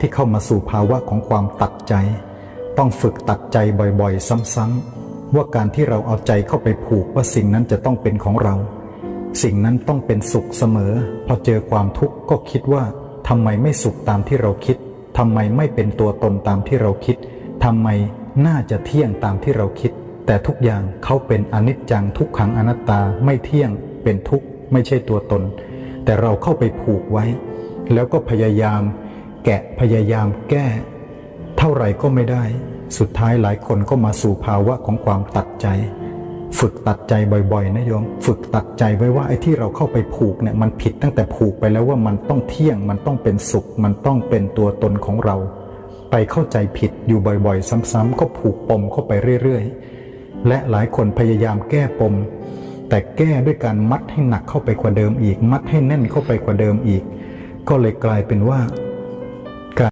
ที่เข้ามาสู่ภาวะของความตัดใจ ต้องฝึกตัดใจบ่อยๆ ซ้ำๆ ว่าการที่เราเอาใจเข้าไปผูกว่าสิ่งนั้นจะต้องเป็นของเรา สิ่งนั้นต้องเป็นสุขเสมอ พอเจอความทุกข์ก็คิดว่าทำไมไม่สุขตามที่เราคิดทำไมไม่เป็นตัวตนตามที่เราคิดทำไมน่าจะเที่ยงตามที่เราคิด แต่ทุกอย่างเขาเป็นอนิจจังทุกขังอนัตตาไม่เที่ยง เป็นทุกข์ไม่ใช่ตัวตน แต่เราเข้าไปผูกไว้ แล้วก็พยายาม แกะพยายามแก้ เท่าไหร่ก็ไม่ได้ สุดท้ายหลายคนก็มาสู่ภาวะของความตัดใจ ฝึกตัดใจบ่อยๆ นะโยม ฝึกตัดใจไว้ว่าไอ้ที่เราเข้าไปผูกเนี่ยมันผิดตั้งแต่ผูกไปแล้วว่ามันต้องเที่ยง มันต้องเป็นสุข มันต้องเป็นตัวตนของเรา ไปเข้าใจผิดอยู่บ่อยๆ ซ้ำๆก็ผูกปมเข้าไปเรื่อยๆ และหลายคนพยายามแก้ปม แต่แก้ด้วยการมัดให้หนักเข้าไปกว่าเดิมอีก มัดให้แน่นเข้าไปกว่าเดิมอีก ก็เลยกลายเป็นว่า